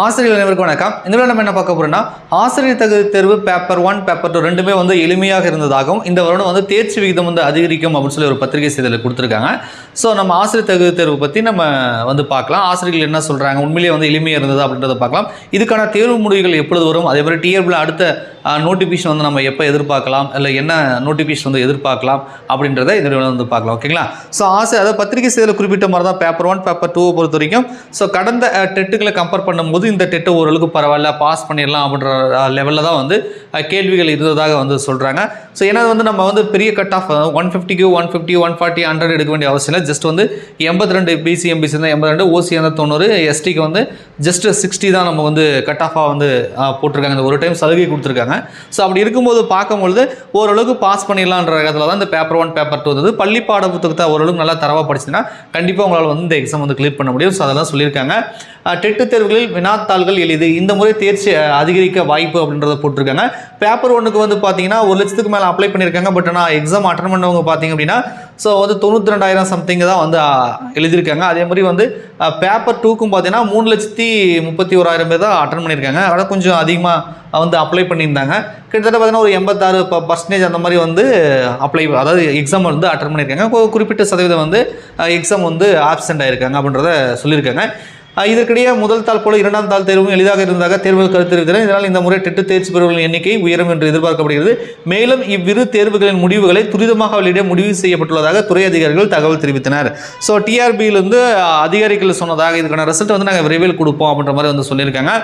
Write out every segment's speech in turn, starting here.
ஆசிரியர் அனைவருக்கும் வணக்கம். இந்த விட நம்ம என்ன பார்க்க போறோம்னா ஆசிரியர் தகுதி தேர்வு பேப்பர் ஒன் பேப்பர் டூ ரெண்டுமே வந்து எளிமையாக இருந்ததாகவும் இந்த வருடம் வந்து தேர்ச்சி விகிதம் வந்து அதிகரிக்கும் அப்படின்னு சொல்லி ஒரு பத்திரிகை செய்தியில் கொடுத்துருக்காங்க. ஸோ நம்ம ஆசிரியர் தகுதி தேர்வு பற்றி நம்ம வந்து பார்க்கலாம். ஆசிரியர்கள் என்ன சொல்கிறாங்க உண்மையிலேயே வந்து எளிமையாக இருந்தது அப்படின்றத பார்க்கலாம். இதுக்கான தேர்வு முடிவுகள் எப்பொழுது வரும்? அதே மாதிரி டிஆர்பியில் அடுத்த நோட்டிஃபிகேஷன் வந்து நம்ம எப்போ எதிர்பார்க்கலாம்? இல்லை என்ன நோட்டிஃபிகேஷன் வந்து எதிர்பார்க்கலாம்? அப்படின்றத இந்த வந்து பார்க்கலாம் ஓகேங்களா ஸோ ஆசை அதாவது பத்திரிகை செய்தியில் குறிப்பிட்ட மாதிரி தான் பேப்பர் ஒன் பேப்பர் டூவை பொறுத்த வரைக்கும். ஸோ கடந்த டெட்டுகளை கம்பேர் பண்ணும்போது இந்த டெட்டு ஓரளவுக்கு பரவாயில்ல பாஸ் பண்ணிடலாம் அப்படின்ற லெவலில் தான் வந்து கேள்விகள் இருந்ததாக வந்து சொல்கிறாங்க ஸோ ஏன்னா வந்து நம்ம வந்து பெரிய கட் ஆஃப் ஒன் ஃபிஃப்டிக்கு one fifty one forty hundred எடுக்க வேண்டிய அவசியம் இல்லை. ஜஸ்ட் வந்து எண்பத்தி ரெண்டு பிசி எம்பிசி இருந்தால் எண்பத்தி ரெண்டு ஓசி இருந்தால் தொண்ணூறு எஸ்டிக்கு வந்து ஜஸ்ட் சிக்ஸ்டி தான் நம்ம வந்து கட் ஆஃபாக வந்து போட்டிருக்காங்க. இந்த ஒரு டைம் சலுகை கொடுத்துருக்காங்க. ஸோ அப்படி இருக்கும்போது பார்க்கும்பொழுது ஓரளவுக்கு பாஸ் பண்ணிடலான்ற இடத்துல தான் இந்த பேப்பர் ஒன் பேப்பர் டூ வந்தது. பள்ளி பாட புத்தகத்தை ஓரளவுக்கு நல்லா தரவாக படிச்சுன்னா கண்டிப்பாக உங்களால் வந்து இந்த எக்ஸாம் வந்து கிளியர் பண்ண முடியும். ஸோ அதெல்லாம் சொல்லியிருக்காங்க. டெட்டு தேர்வுகளில் வினாத்தாள்கள் எளிது. இந்த முறை தேர்ச்சி அதிகரிக்க வாய்ப்பு அப்படின்றத போட்டிருக்காங்க. பேப்பர் ஒன்றுக்கு வந்து பார்த்தீங்கன்னா ஒரு லட்சத்துக்கு மேலே அப்ளை பண்ணியிருக்காங்க. பட் ஆனால் எக்ஸாம் அட்டன் பண்ணவங்க பார்த்தீங்க அப்படின்னா ஸோ வந்து தொண்ணூற்றி ரெண்டாயிரம் சம்திங் தான் வந்து எழுதியிருக்காங்க. அதே மாதிரி வந்து பேப்பர் டூக்கும் பார்த்தீங்கன்னா மூணு லட்சத்தி முப்பத்தி ஓராயிரம் பேர் தான் அட்டன் பண்ணியிருக்காங்க. அதனால் கொஞ்சம் அதிகமாக வந்து அப்ளை பண்ணியிருந்தாங்க. கிட்டத்தட்ட பார்த்தீங்கன்னா ஒரு எண்பத்தாறு பர்சன்டேஜ் அந்த மாதிரி வந்து அப்ளை அதாவது எக்ஸாம் வந்து அட்டன் பண்ணியிருக்காங்க. குறிப்பிட்ட சதவீதம் வந்து எக்ஸாம் வந்து ஆப்சண்ட் ஆகிருக்காங்க அப்படின்றத சொல்லியிருக்காங்க. இதற்கிடையே முதல் தாள் போல இரண்டாம் தாள் தேர்வும் எளிதாக இருந்ததாக தேர்வுகள் கருத்து தெரிவித்தனர் இதனால் இந்த முறை டெட்டு தேர்ச்சி பெறுவர்களின் எண்ணிக்கை உயரும் என்று எதிர்பார்க்கப்படுகிறது. மேலும் இவ்விரு தேர்வுகளின் முடிவுகளை துரிதமாக வெளியிட முடிவு செய்யப்பட்டுள்ளதாக துறை அதிகாரிகள் தகவல் தெரிவித்தனர். ஸோ டிஆர்பியிலிருந்து அதிகாரிகள் சொன்னதாக இதுக்கான ரிசல்ட் வந்து நாங்கள் விரைவில் கொடுப்போம் அப்படின்ற மாதிரி வந்து சொல்லியிருக்காங்க.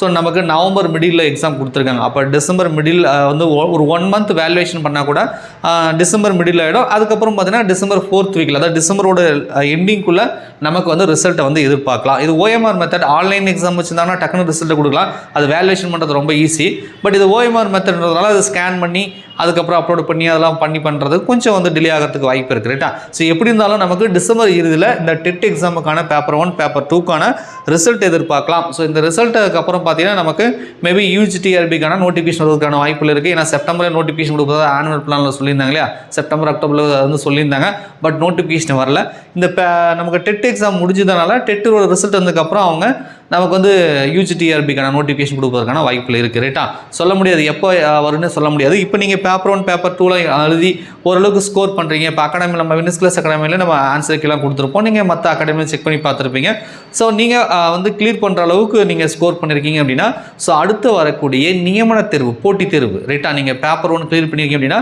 ஸோ நமக்கு நவம்பர் மிடில் எக்ஸாம் கொடுத்துருக்காங்க. அப்போ டிசம்பர் மிடில் வந்து ஒ- ஒரு ஒன் மந்த் வேல்யூவேஷன் பண்ணால் கூட டிசம்பர் மிடில் ஆகிடும் அதுக்கப்புறம் பார்த்தீங்கன்னா டிசம்பர் ஃபோர்த் வீக்கில் அதாவது டிசம்பரோட எண்டிங்குள்ளே நமக்கு வந்து ரிசல்ட்டை வந்து எதிர்பார்க்கலாம். இது ஓஎம்ஆர் மெத்தட் ஆன்லைன் எக்ஸாம் வச்சுருந்தாங்கன்னா டக்குனு ரிசல்ட் கொடுக்கலாம். அது வேல்யூஷன் பண்ணுறது ரொம்ப ஈஸி பட் இது ஓஎம்ஆர் மெத்தட்ன்றதுனால அதை ஸ்கேன் பண்ணி அதுக்கப்புறம் அப்லோட் பண்ணி அதெல்லாம் பண்ணி பண்ணுறது கொஞ்சம் வந்து டிலே ஆகிறதுக்கு வாய்ப்பு இருக்குது ரைட்டா ஸோ எப்படி இருந்தாலும் நமக்கு டிசம்பர் இறுதியில் இந்த டெட் எக்ஸாமுக்கான பேப்பர் ஒன் பேப்பர் டூக்கான ரிசல்ட் எதிர்பார்க்கலாம். ஸோ இந்த ரிசல்ட்டுக்கு அப்புறம் பார்த்தீங்கன்னா நமக்கு மேபி யூஜிடிஆர்பிக்கான நோட்டிஃபிகேஷன் வருவதற்கான வாய்ப்புகள் இருக்குது ஏன்னா செப்டம்பரில் நோட்டிஃபிகேஷன் கொடுக்குறது ஆனுவல் பிளானில் சொல்லியிருந்தாங்க இல்லையா? செப்டம்பர் அக்டோபரில் வந்து சொல்லியிருந்தாங்க. பட் நோட்டிஃபிகேஷன் வரல. இந்த நமக்கு டெட் எக்ஸாம் முடிஞ்சதுனால டெட்டோட ரிசல்ட் வந்ததுக்கப்புறம் அவங்க நமக்கு வந்து யூஜிடிஆர்பிக்கான நோட்டிஃபிகேஷன் கொடுப்பதற்கான வாய்ப்புகள் இருக்குது ரைட்டா சொல்ல முடியாது. எப்போ வரும்னு சொல்ல முடியாது. இப்போ நீங்கள் பேப்பர் ஒன் பேப்பர் டூவில் எழுதி ஓரளவுக்கு ஸ்கோர் பண்ணுறீங்க இப்போ அகாடமியில் நம்ம வினிஸ்கிளஸ் அகாடமியில் நம்ம ஆன்சருக்கெல்லாம் கொடுத்துருப்போம். நீங்கள் மற்ற அகாடமியில் செக் பண்ணி பார்த்துருப்பீங்க. ஸோ நீங்கள் வந்து கிளியர் பண்ணுற அளவுக்கு நீங்கள் ஸ்கோர் பண்ணியிருக்கீங்க அப்படின்னா ஸோ அடுத்து வரக்கூடிய நியமன தேர்வு போட்டித் தேர்வு ரைட்டா நீங்கள் பேப்பர் ஒன் கிளியர் பண்ணியிருக்கீங்க அப்படின்னா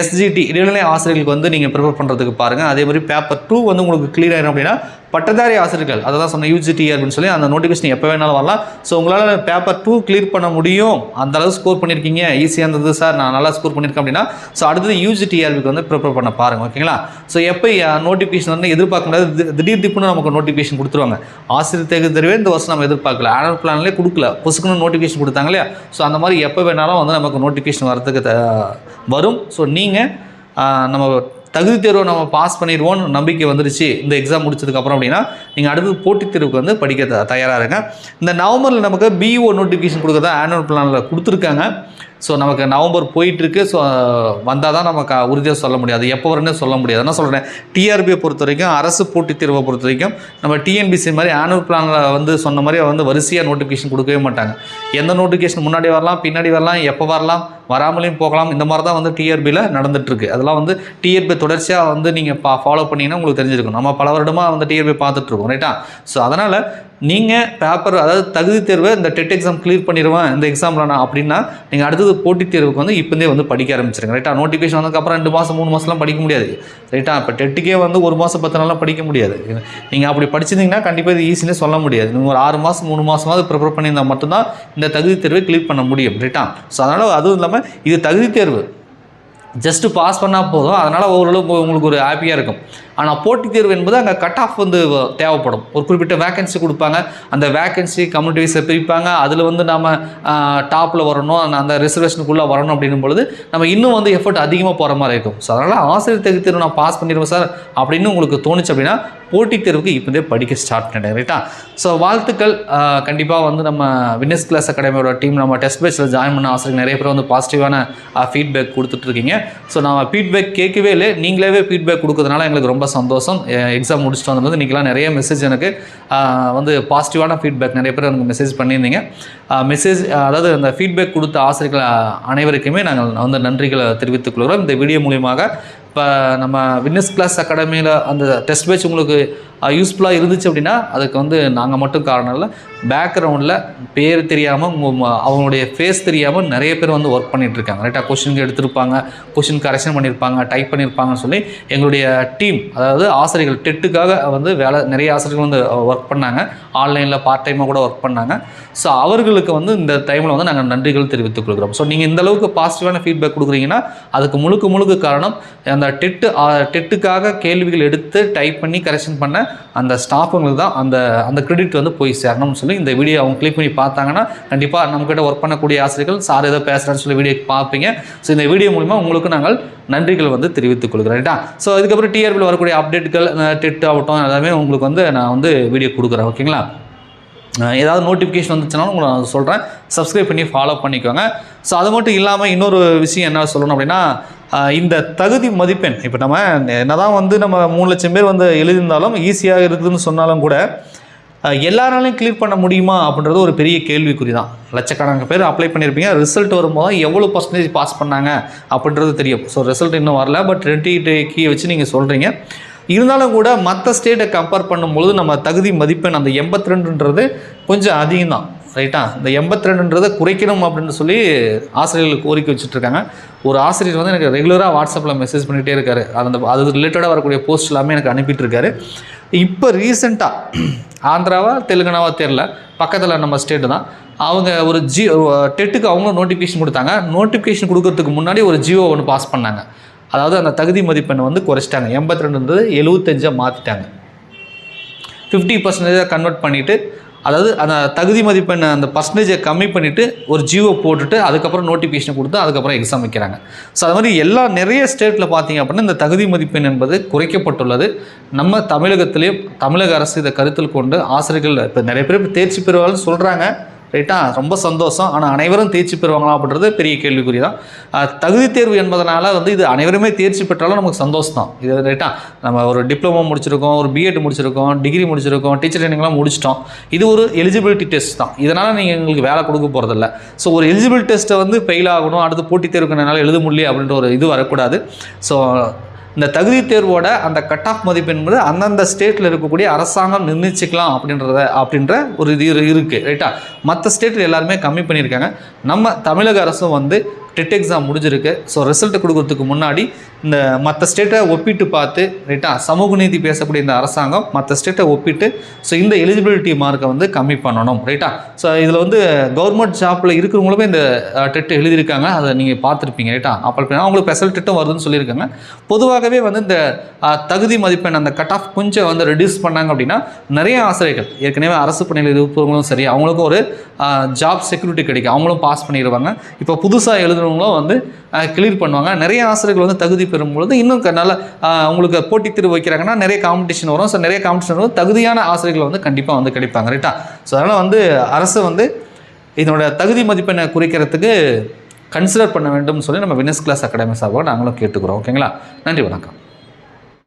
எஸ்ஜிடி இடைநிலை ஆசிரியர்களுக்கு வந்து நீங்கள் ப்ரிப்பேர் பண்ணுறதுக்கு பாருங்கள் அதே மாதிரி பேப்பர் டூ வந்து உங்களுக்கு கிளியர் ஆகிடும் அப்படின்னா பட்டதாரி ஆசிரியர்கள் அதை தான் சொன்ன யூஜிடி அப்படின்னு சொல்லி அந்த நோட்டிஃபிகேஷன் எப்போ வேணாலும் வரலாம். ஸோ உங்களால் பேப்பர் டூ கிளியர் பண்ண முடியும். அந்த அளவு ஸ்கோர் பண்ணியிருக்கீங்க ஈஸியாக இருந்தது சார் நான் நல்லா ஸ்கோர் பண்ணியிருக்கேன் அப்படின்னா ஸோ அடுத்தது யூஜிடிஆர்பிக்கு வந்து ப்ரிப்பேர் பண்ண பாருங்கள் ஓகேங்களா ஸோ எப்போ நோட்டிஃபிகேஷன் வந்து எதிர்பார்க்க முடியாது திடீர் திப்புன்னு நமக்கு நோட்டிஃபிகேஷன் கொடுத்துருவாங்க. ஆசிரியர் தேர்வு தெரிவே இந்த வருஷம் நம்ம எதிர்பார்க்கல. ஆனுவல் பிளான்லேயே கொடுக்கல. பொசுக்குன்னு நோட்டிஃபிகேஷன் கொடுத்தாங்க இல்லையா ஸோ அந்த மாதிரி எப்போ வேணாலும் வந்து நமக்கு நோட்டிஃபிகேஷன் வரதுக்கு வரும். ஸோ நீங்கள் நம்ம தகுதி தேர்வை நம்ம பாஸ் பண்ணிடுவோம்னு நம்பிக்கை வந்துருச்சு. இந்த எக்ஸாம் முடிச்சதுக்கப்புறம் அப்படின்னா நீங்கள் அடுத்து போட்டித் தேர்வுக்கு வந்து படிக்க த- இருங்க. இந்த நவம்பரில் நமக்கு பிஓ நோட்டிஃபிகேஷன் கொடுக்க தான் ஆனுவல் பிளானில் கொடுத்துருக்காங்க. ஸோ நமக்கு நவம்பர் போயிட்டுருக்கு. ஸோ வந்தால் தான் நமக்கு உறுதியாக சொல்ல முடியாது எப்போ வரும்னே சொல்ல முடியாது. என்ன சொல்கிறேன் டிஆர்பியை பொறுத்த வரைக்கும் அரசு போட்டித் தேர்வை பொறுத்த வரைக்கும் நம்ம டிஎன்பிசி மாதிரி ஆனுவல் பிளானில் வந்து சொன்ன மாதிரி வந்து வரிசையாக நோட்டிஃபிகேஷன் கொடுக்கவே மாட்டாங்க. எந்த நோட்டிஃபிகேஷன் முன்னாடி வரலாம் பின்னாடி வரலாம் எப்போ வரலாம் வராமலையும் போகலாம். இந்த மாதிரி தான் வந்து டிஆர்பியில் நடந்துட்டுருக்கு. அதெல்லாம் வந்து டிஆர்பி தொடர்ச்சியாக வந்து நீங்கள் பா ஃபாலோ பண்ணீங்கன்னா உங்களுக்கு தெரிஞ்சிருக்கும். நம்ம பல வருடமாக வந்து டிஆர்பி பார்த்துட்ருக்கோம் ரைட்டா ஸோ அதனால் நீங்கள் பேப்பர் அதாவது தகுதி தேர்வை இந்த டெட் எக்ஸாம் கிளியர் பண்ணிடுவேன் இந்த எக்ஸாமில் நான் அப்படின்னா நீங்கள் அடுத்தது போட்டித் தேர்வுக்கு வந்து இப்போதே வந்து படிக்க ஆரம்பிச்சிருங்க. ரைட்டா நோட்டிஃபிகேஷன் வந்ததுக்கப்புறம் ரெண்டு மாதம் மூணு மாதம்லாம் படிக்க முடியாது. ரைட்டா இப்போ டெட்டுக்கே வந்து ஒரு மாதம் பத்து நாளாக படிக்க முடியாது. நீங்கள் அப்படி படிச்சிருந்தீங்கன்னா கண்டிப்பாக இது ஈஸினே சொல்ல முடியாது. நீங்கள் ஒரு ஆறு மாதம் மூணு மாதமாவது ப்ரிப்பேர் பண்ணியிருந்தால் மட்டும்தான் இந்த தகுதி தேர்வை கிளியர் பண்ண முடியும். ரைட்டா ஸோ அதனால் அதுவும் இல்லாமல் இது தகுதி தேர்வு. ஜஸ்ட்டு பாஸ் பண்ணால் போதும். அதனால் ஓரளவு உங்களுக்கு ஒரு ஹாப்பியாக இருக்கும். ஆனால் போட்டித் தேர்வு என்பது அங்கே கட் ஆஃப் வந்து தேவைப்படும். ஒரு குறிப்பிட்ட வேகன்சி கொடுப்பாங்க. அந்த வேகன்சி கம்யூனிட்டி வைஸை பிரிப்பாங்க. அதில் வந்து நம்ம டாப்பில் வரணும். அந்த- ரிசர்வேஷனுக்குள்ளே வரணும் அப்படின்னும் பொழுது நம்ம இன்னும் வந்து எஃபர்ட் அதிகமாக போகிற மாதிரி இருக்கும். ஸோ அதனால் ஆசிரியர் தகுதி தேர்வு நான் பாஸ் பண்ணிடுவேன் சார் அப்படின்னு உங்களுக்கு தோணுச்சு அப்படின்னா போட்டித் தேர்வுக்கு இப்போதே படிக்க ஸ்டார்ட் பண்ணிட்டேன் ரைட்டா ஸோ வாழ்த்துக்கள். கண்டிப்பாக வந்து நம்ம வினஸ் கிளாஸ் அகாடமியோட டீம் நம்ம டெஸ்ட் பேச்சில் ஜாயின் பண்ண ஆசிரியர் நிறைய பேர் வந்து பாசிட்டிவான ஃபீட்பேக் கொடுத்துட்ருக்கீங்க ஸோ நம்ம ஃபீட்பேக் கேட்கவே இல்லை. நீங்களாவே ஃபீட்பேக் கொடுக்கறதுனால எங்களுக்கு ரொம்ப ரொம்ப சந்தோஷம். எக்ஸாம் முடிச்சுட்டு வந்தது இன்றைக்கெலாம் நிறைய மெசேஜ் எனக்கு வந்து பாசிட்டிவான ஃபீட்பேக் நிறைய பேர் எனக்கு மெசேஜ் பண்ணியிருந்தீங்க. மெசேஜ் அதாவது அந்த ஃபீட்பேக் கொடுத்த ஆசிரியர்கள் அனைவருக்குமே நாங்கள் வந்து நன்றிகளை தெரிவித்துக் கொள்கிறோம். இந்த வீடியோ மூலியமாக இப்போ நம்ம வின்னஸ் கிளாஸ் அகாடமியில் அந்த டெஸ்ட் பேட்ச் உங்களுக்கு யூஸ்ஃபுல்லாக இருந்துச்சு அப்படின்னா அதுக்கு வந்து நாங்கள் மட்டும் காரணம் இல்லை. பேக்ரவுண்டில் பேர் தெரியாமல் அவங்களுடைய ஃபேஸ் தெரியாமல் நிறைய பேர் வந்து ஒர்க் பண்ணிகிட்ருக்காங்க இருக்காங்க. ரைட்டாக கொஷினுக்கு எடுத்திருப்பாங்க கொஷின் கரெக்ஷன் பண்ணியிருப்பாங்க டைப் பண்ணியிருப்பாங்கன்னு சொல்லி எங்களுடைய டீம் அதாவது ஆசிரியர்கள் டெட்டுக்காக வந்து வேலை நிறைய ஆசிரியர்கள் வந்து ஒர்க் பண்ணாங்க. ஆன்லைனில் பார்ட் டைமாக கூட ஒர்க் பண்ணாங்க. ஸோ அவர்களுக்கு வந்து இந்த டைமில் வந்து நாங்கள் நன்றிகள் தெரிவித்துக் கொள்கிறோம். ஸோ நீங்கள் இந்த அளவுக்கு பாசிட்டிவான ஃபீட்பேக் கொடுக்குறீங்கன்னா அதுக்கு முழுக்க முழுக்க காரணம் அந்த டெட்டு டெட்டுக்காக கேள்விகள் எடுத்து டைப் பண்ணி கரெக்ஷன் பண்ண அந்த ஸ்டாஃபுங்களுக்கு தான் அந்த அந்த கிரெடிட் வந்து போய் சேரணும்னு சொல்லி இந்த வீடியோ அவங்க கிளிக் பண்ணி பார்த்தாங்கன்னா கண்டிப்பாக நம்மக்கிட்ட ஒர்க் பண்ணக்கூடிய ஆசிரியர்கள் சார் ஏதோ பேசுகிறான்னு சொல்லி வீடியோ பார்ப்பீங்க. ஸோ இந்த வீடியோ மூலிமா உங்களுக்கு நாங்கள் நன்றிகள் வந்து தெரிவித்துக் கொள்கிறேன் ரைட்டா ஸோ இதுக்கப்புறம் டிஆர்பியில் வரக்கூடிய அப்டேட்டுகள் டெட் ஆகட்டும் எல்லாமே உங்களுக்கு வந்து நான் வந்து வீடியோ கொடுக்குறேன் ஓகேங்களா ஏதாவது நோட்டிஃபிகேஷன் வந்துச்சுனாலும் உங்களை நான் சொல்கிறேன் சப்ஸ்கிரைப் பண்ணி ஃபாலோ பண்ணிக்கோங்க. ஸோ அது மட்டும் இல்லாமல் இன்னொரு விஷயம் என்ன சொல்லணும் அப்படின்னா இந்த தகுதி மதிப்பெண் இப்போ நம்ம என்னதான் வந்து நம்ம மூணு லட்சம் பேர் வந்து எழுதியிருந்தாலும் ஈஸியாக இருக்குதுன்னு சொன்னாலும் கூட எல்லாராலையும் கிளியர் பண்ண முடியுமா அப்படின்றது ஒரு பெரிய கேள்விக்குறி தான் லட்சக்கணக்கான பேர் அப்ளை பண்ணியிருப்பீங்க ரிசல்ட் வரும்போது எவ்வளோ பர்சன்டேஜ் பாஸ் பண்ணாங்க அப்படின்றது தெரியும். ஸோ ரிசல்ட் இன்னும் வரல பட் ரெண்டு கீ வச்சு நீங்கள் சொல்கிறீங்க இருந்தாலும் கூட மற்ற ஸ்டேட்டை கம்பேர் பண்ணும்பொழுது நம்ம தகுதி மதிப்பெண் அந்த எண்பத்தி ரெண்டுன்றது கொஞ்சம் அதிகம் தான் ரைட்டா இந்த எண்பத்தி ரெண்டுன்றதை குறைக்கணும் அப்படின்னு சொல்லி ஆசிரியர்கள் கோரிக்கை வச்சுட்ருக்காங்க. ஒரு ஆசிரியர் வந்து எனக்கு ரெகுலராக வாட்ஸ்அப்பில் மெசேஜ் பண்ணிகிட்டே இருக்காரு. அந்த அது ரிலேட்டடாக வரக்கூடிய போஸ்ட் எல்லாமே எனக்கு அனுப்பிட்டு இருக்காரு இப்போ ரீசெண்டாக ஆந்திராவா தெலுங்கானாவா தெரில பக்கத்தில் நம்ம ஸ்டேட்டு தான். அவங்க ஒரு ஜி டெட்டுக்கு அவங்களும் நோட்டிஃபிகேஷன் கொடுத்தாங்க. நோட்டிஃபிகேஷன் கொடுக்கறதுக்கு முன்னாடி ஒரு ஜியோ ஒன்று பாஸ் பண்ணாங்க. அதாவது அந்த தகுதி மதிப்பெண்ணை வந்து குறைச்சிட்டாங்க. எண்பத்தி ரெண்டுன்றது எழுபத்தஞ்சாக மாற்றிட்டாங்க ஃபிஃப்டி பர்சன்டேஜாக கன்வெர்ட் பண்ணிவிட்டு அதாவது அந்த தகுதி மதிப்பெண் அந்த பர்சன்டேஜை கம்மி பண்ணிவிட்டு ஒரு ஜியோ போட்டுட்டு அதுக்கப்புறம் நோட்டிஃபிகேஷன் கொடுத்து அதுக்கப்புறம் எக்ஸாம் வைக்கிறாங்க. ஸோ அது மாதிரி எல்லா நிறைய ஸ்டேட்டில் பார்த்தீங்க அப்படின்னா இந்த தகுதி மதிப்பெண் என்பது குறைக்கப்பட்டுள்ளது. நம்ம தமிழகத்திலேயும் தமிழக அரசு இதை கருத்தில் கொண்டு ஆசிரியர்கள் இப்போ நிறைய பேர் தேர்ச்சி பெறுவாங்கன்னு சொல்கிறாங்க ரைட்டா? ரொம்ப சந்தோஷம். ஆனால் அனைவரும் தேர்ச்சி பெறுவாங்களா அப்படின்றது பெரிய கேள்விக்குறி தான் தகுதி தேர்வு என்பதனால் வந்து இது அனைவருமே தேர்ச்சி பெற்றாலும் நமக்கு சந்தோஷம் தான் இது ரைட்டா? நம்ம ஒரு டிப்ளமோ முடிச்சிருக்கோம் ஒரு பிஎட் முடிச்சிருக்கோம் டிகிரி முடிச்சிருக்கோம் டீச்சர் ட்ரைனிங்லாம் முடிச்சிட்டோம். இது ஒரு எலிஜிபிலிட்டி டெஸ்ட் தான். இதனால் நீங்கள் எங்களுக்கு வேலை கொடுக்க போகிறதில்ல ஸோ ஒரு எலிஜிபிள் டெஸ்ட்டை வந்து ஃபெயில் ஆகணும் அடுத்து போட்டித் தேர்வுக்கு என்னால் எழுத முடியல அப்படின்ற ஒரு இது வரக்கூடாது. ஸோ இந்த தகுதி தேர்வோட அந்த கட் ஆஃப் மதிப்பு என்பது அந்தந்த ஸ்டேட்டில் இருக்கக்கூடிய அரசாங்கம் நிர்ணயிச்சிக்கலாம் அப்படின்றத அப்படின்ற ஒரு இது இருக்குது ரைட்டா மற்ற ஸ்டேட்டில் எல்லாருமே கம்மி பண்ணியிருக்காங்க. நம்ம தமிழக அரசும் வந்து டெட் எக்ஸாம் முடிஞ்சிருக்கு. ஸோ ரிசல்ட் கொடுக்கறதுக்கு முன்னாடி இந்த மற்ற ஸ்டேட்டை ஒப்பிட்டு பார்த்து ரைட்டா சமூக நீதி பேசக்கூடிய இந்த அரசாங்கம் மற்ற ஸ்டேட்டை ஒப்பிட்டு ஸோ இந்த எலிஜிபிலிட்டி மார்க்கை வந்து கம்மி பண்ணணும் ரைட்டா ஸோ இதில் வந்து கவர்மெண்ட் ஜாப்பில் இருக்கிறவங்களுமே இந்த டெட்டு எழுதியிருக்காங்க. அதை நீங்கள் பார்த்துருப்பீங்க ரைட்டா அப்போ அவங்களுக்கு ஸ்பெஷல் டெட்டும் வருதுன்னு சொல்லியிருக்காங்க. பொதுவாகவே வந்து இந்த தகுதி மதிப்பெண் அந்த கட் ஆஃப் கொஞ்சம் வந்து ரெடியூஸ் பண்ணாங்க அப்படின்னா நிறைய ஆசிரியர்கள் ஏற்கனவே அரசு பணியில் இருப்பவங்களும் சரி அவங்களுக்கும் ஒரு ஜாப் செக்யூரிட்டி கிடைக்கும். அவங்களும் பாஸ் பண்ணிடுவாங்க. இப்போ புதுசாக எழுதுனவங்களும் வந்து கிளியர் பண்ணுவாங்க. நிறைய ஆசிரியர்கள் வந்து தகுதி பெறும் பொழுது இன்னும் நல்ல உங்களுக்கு போட்டித் தேர்வு வைக்கிறாங்கன்னா நிறைய காம்படிஷன் வரும். ஸோ நிறைய காம்படிஷன் வரும். தகுதியான ஆசிரியர்கள் வந்து கண்டிப்பாக வந்து கிடைப்பாங்க. ரைட்டா ஸோ அதனால் வந்து அரசு வந்து இதனோட தகுதி மதிப்பெண்ணை குறைக்கிறதுக்கு கன்சிடர் பண்ண வேண்டும் சொல்லி நம்ம வினஸ் கிளாஸ் அகாடமி சார்பாக நாங்களும் கேட்டுக்கிறோம். ஓகேங்களா நன்றி வணக்கம்.